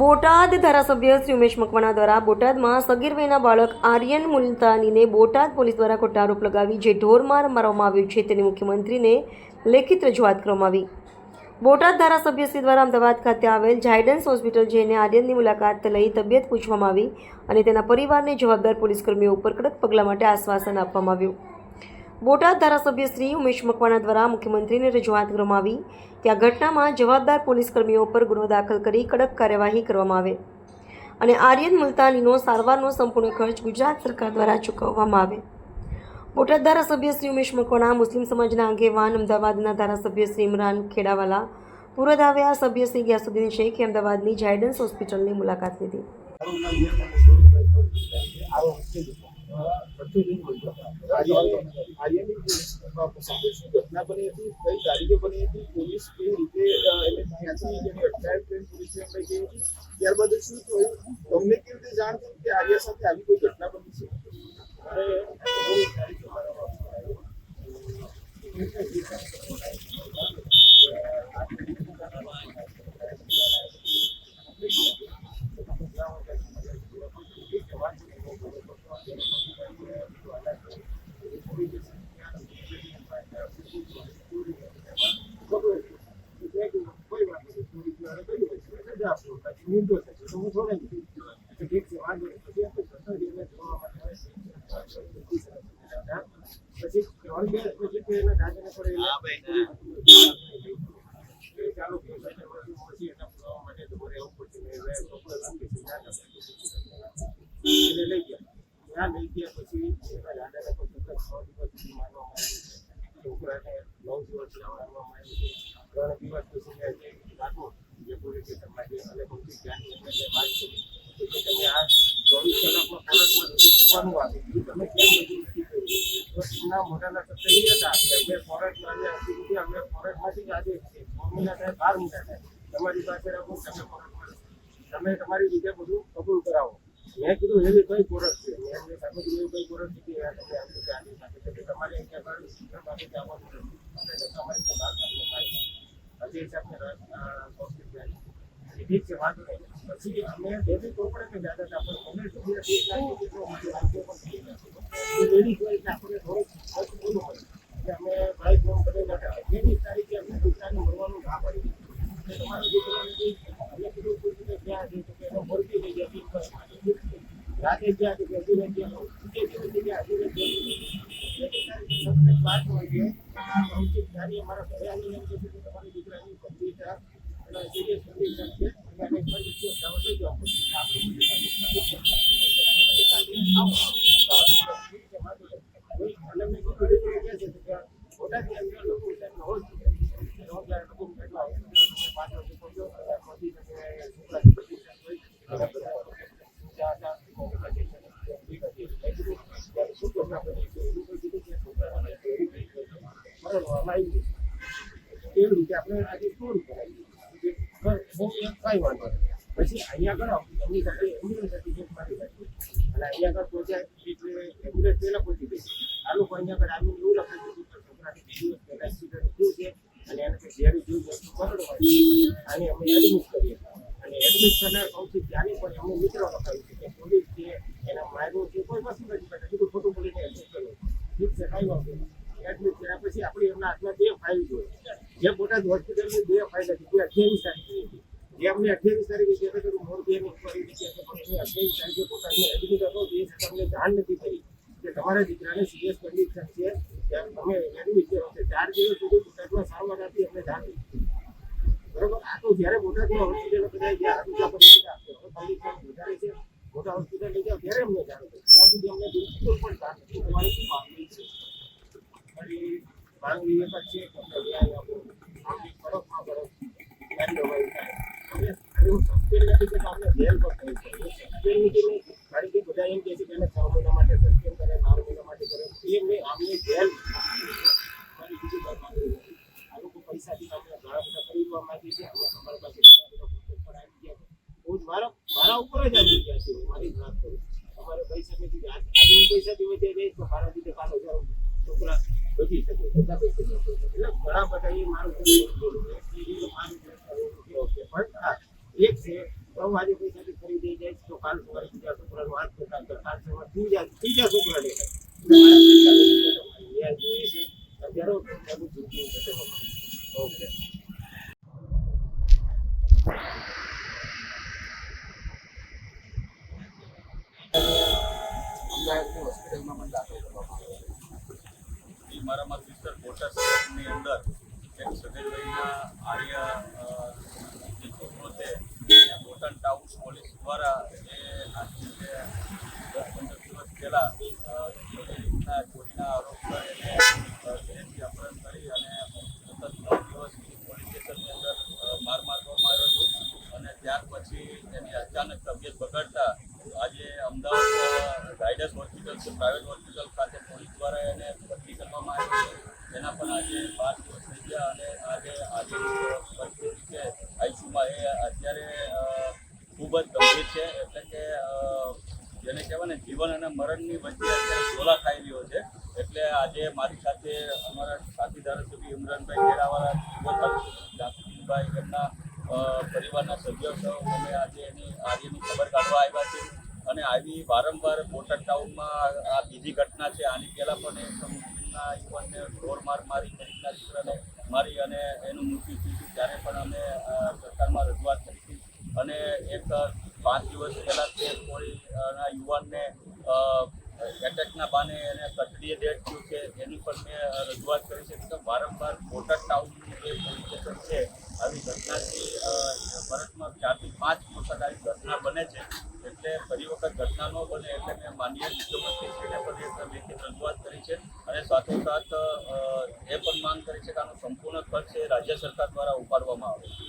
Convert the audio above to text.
બોટાદ ધારાસભ્ય શ્રી ઉમેશ મકવાણા દ્વારા બોટાદમાં સગીર વયના બાળક આર્યન મુલતાનીને બોટાદ પોલીસ દ્વારા ખોટા આરોપ લગાવી જે ઢોરમાર મારવામાં આવ્યો છે તેની મુખ્યમંત્રીને લેખિત રજૂઆત કરવામાં આવી. બોટાદ ધારાસભ્ય શ્રી દ્વારા અમદાવાદ ખાતે આવેલ ઝાયડન્સ હોસ્પિટલ જઈને આર્યનની મુલાકાત લઈ તબિયત પૂછવામાં આવી અને તેના પરિવારને જવાબદાર પોલીસકર્મીઓ ઉપર કડક પગલાં માટે આશ્વાસન આપવામાં આવ્યું. બોટાદ ધારાસભ્ય શ્રી ઉમેશ મકવાણા દ્વારા મુખ્યમંત્રીને રજૂઆત કરવામાં આવી કે આ ઘટનામાં જવાબદાર પોલીસ કર્મીઓ પર ગુનો દાખલ કરી કડક કાર્યવાહી કરવામાં આવે અને આર્યન મુલતાનીનો સારવારનો સંપૂર્ણ ખર્ચ ગુજરાત સરકાર દ્વારા ચૂકવવામાં આવે. બોટાદ ધારાસભ્ય શ્રી ઉમેશ મકવાણા, મુસ્લિમ સમાજના આગેવાન અમદાવાદના ધારાસભ્ય શ્રી ઇમરાન ખેડાવાલા પૂર્વ ધાવ્યા સભ્ય શ્રી ગ્યાસુદ્દીન શેખે અમદાવાદની જાયડન્સ હોસ્પિટલની મુલાકાત લીધી. ઘટના બની હતી કઈ તારીખે બની હતી પોલીસ કેવી રીતે અ, એને ત્યાંથી જેની અટકાયત કરીને પોલીસ સ્ટેશન લઈ ગઈ હતી ત્યારબાદ શું થયું તમને કેવી રીતે જાણ થઈ કે આર્યા સાથે આવી કોઈ ઘટના બની છે કોઈ વાત નથી પોલીસવાળા કહ્યું હોય છે રજા આપો પછી નિર્દોષ છે તો હું છોડે નહીં ઠીક છે વાંધો નહીં પછી આપણે સત્તાધીશને જોવા માટે આવે છે. પછી ત્રણ દિવસ પછી તો એના દાદાને પણ એને એ ચાલુ કર્યું છે. પછી એના પુરાવા માટે તમારે આવવું પડશે ને હવે ચોક્કસ આપી છે. ના તમે એને લઈ ગયા ત્યાં લઈ ગયા પછી એના દાદાને પણ સતત છ દિવસ સુધી મારવામાં આવ્યું છે છોકરાને નવ દિવસ લાવવામાં આવ્યું છે દિવસ પછી મેં જે રાખો જે પોલીસ જે અને વાત કરી કે તમે આ ચોવીસ કલાકમાં ફરજમાં રજૂ કરવાનું આવે. એ તમે કેમ રજૂ નથી કર્યું? તો શબ્દ એ હતા. કે અમે સુધી અમે ફરજમાંથી જ આજે છ થાય, બાર મહિના થાય. તમારી પાસે રાખો, તમે ફરજમાં તમે તમારી રીતે બધું કબૂલ કરાવો. મેં કીધું, એવી કઈ કોરસ છે? મેં એમને સામે કીધું કઈ કોરસ છે કે તમે આમ રીતે આની સાથે છે તમારે અહીંયા શિક્ષણ પાસે જવાનું નથી. તમારી થાય હજી હિસાબને હોસ્પિટલ ઠીક છે વાંધો નહીં પછી અમે બેબી તો પડે કે દાદા હતા પણ અમે જેટલો અમારો વાંચો પણ થઈ ગયો હોય એટલે આપણે થોડુંક ખર્ચ હોય એટલે અમે ભાઈ ફોન કરી તારીખે અમને દીકરાને મળવાનું ના પડી તમારા દીકરાને બી અમે કીધું ક્યાં છે દીકરાની ગંભીર અને સિરિયસ કન્ડિશન છે અને કંઈક પણ ઇસ્યુ થયો છે જો આપણે એવું રીતે? આપણે આજે સ્ટોર કરાવીએ કઈ વાંધો. પછી અહીંયા કરો એમની સાથે એમ્બ્યુલન્સ સર્ટિફિકેટ મારી નાખી અને અહીંયા આગળ પહોંચ્યા એટલે એમ્બ્યુલન્સ પહેલાં પહોંચી ગઈ. આ લોકો અહીંયા આગળ આવીને એવું લખે છે કે છોકરાને બે દિવસ પહેલાં એક્સિડન્ટ થયું છે. અને એને વસ્તુ મરણ હોય અને અમે એડમિટ કરીએ અને એડમિટ કરનાર સૌથી ત્યાંની પણ એમને મિત્રો લખાવ્યું છે કે પોલીસ છે એના માર્ગો છે કોઈ વસ્તુ નથી કરતા કીધું ખોટું બોલીને એડમિટ કર્યું ઠીક છે કાંઈ વાંધો નહીં એડમિટ કર્યા પછી આપણી એમના હાથમાં બે ફાઇલ જોઈએ જે બોટાદ હોસ્પિટલની બે ફાઇલ હતી તે અઠ્યાવીસ તારીખે જે અમને અઠ્યાવીસ તારીખે મોર હતું મોરબી એની ઇન્કવાયરી હતી, પણ એની અઠ્યાવીસ તારીખે પોતાને એડમિટ હતો તે તમને જાણ નથી કરી કે તમારા દીકરાને સિરિયસ કન્ડિશન છે તમે એડમિટ કર્યો છે. ચાર દિવસ સુધી બોટાદમાં સારવાર આપી અમને જાણ બરોબર? આ તો જ્યારે બોટાદમાં હોસ્પિટલ બધા ગયા બીજા પર લીધા. પબ્લિક વધારે છે. મોટા હોસ્પિટલ લઈ જાઓ ત્યારે અમને જાણ કરી. ત્યાં સુધી અમને બિલકુલ પણ જાણ નથી. તમારે શું માંગણી છે? માંગણી એક જ છે મારી પાસે ઉપર જ આવી ગયા છે મારી વાત કરું અમારે પૈસા નથી આજ- હું વધે જઈશ તો મારા લીધે કાલે જાઉં છોકરા બચી શકે બધા પૈસા નથી. એટલે ઘણા બધા એ મારું બોલું છે એ રીતે મારું ઓકે પણ હા એક છે નવ વાગે પૈસાથી ખરીદી જાય તો કાલ સવારે બીજા છોકરાનું આઠ ટકા તો કાલ સવારે ત્રીજા ત્રીજા છોકરાને થાય. એટલે મારા પૈસા લઈને તો ન્યાય જોઈએ છે અત્યારે એનું જિંદગી જશે ઓકે અમદાવાદની હોસ્પિટલમાં મને દાખલ કરવામાં આવ્યો એ મારામાં સિસ્ટર બોટાદ શહેરની અંદર એક સગેરભાઈના આર્ય જે છોકરો છે. એને બોટાદ ટાઉન પોલીસ દ્વારા એ આજે દસ પંદર દિવસ પહેલાં ચોરીના ચોરીના આરોપ અ, અપહરણ કરી અને સતત નવ દિવસ પોલીસ સ્ટેશનની અંદર માર મારવામાં આવ્યો હતો. અને ત્યાર પછી એની અચાનક તબિયત બગાડતા આજે અમદાવાદ ગાઈડન્સ હોસ્પિટલ છે પ્રાઇવેટ આજે પાંચ દિવસ થઈ ગયા અને આજે આજે છે. આઈસીયુમાં એ અત્યારે ખૂબ જ ગંભીર છે. એટલે કે જેને કહેવાય ને જીવન અને મરણની વચ્ચે અત્યારે ઝોલા ખાઈ રહ્યો છે. એટલે આજે મારી સાથે અમારા સાથી ધારાસભ્ય ઇમરાનભાઈ કેરાવાળા જાસુદીનભાઈ એમના પરિવારના સભ્યો સૌ અમે આજે એની આજેની ખબર કાઢવા આવ્યા છે અને આવી વારંવાર બોટાદ ટાઉનમાં આ બીજી ઘટના છે. આની પહેલાં પણ એક મુસ્લિમના યુવાનને ઢોર માર મારી દલિતના દીકરાને મારી અને એનું મૃત્યુ થયું ત્યારે પણ અમે સરકારમાં રજૂઆત કરી હતી. અને એક પાંચ દિવસ પહેલાં તે કોઈ યુવાનને એટેકના બાને એને કચડીએ ડેટ થયું છે. એની પણ મેં રજૂઆત કરી છે. કે વારંવાર બોટાદ ટાઉનનું જે પોલીસ સ્ટેશન છે, આવી ઘટનાથી વર્ષમાં ચારથી પાંચ વખત આવી ઘટના બને છે. એટલે ફરી વખત ઘટના ન બને એટલે મેં માન્ય મુખ્યમંત્રીશ્રીને પણ એક લેખિત રજૂઆત કરી છે અને સાથોસાથ એ પણ માંગ કરી છે કે આનો સંપૂર્ણ ખર્ચ રાજ્ય સરકાર દ્વારા ઉપાડવામાં આવે.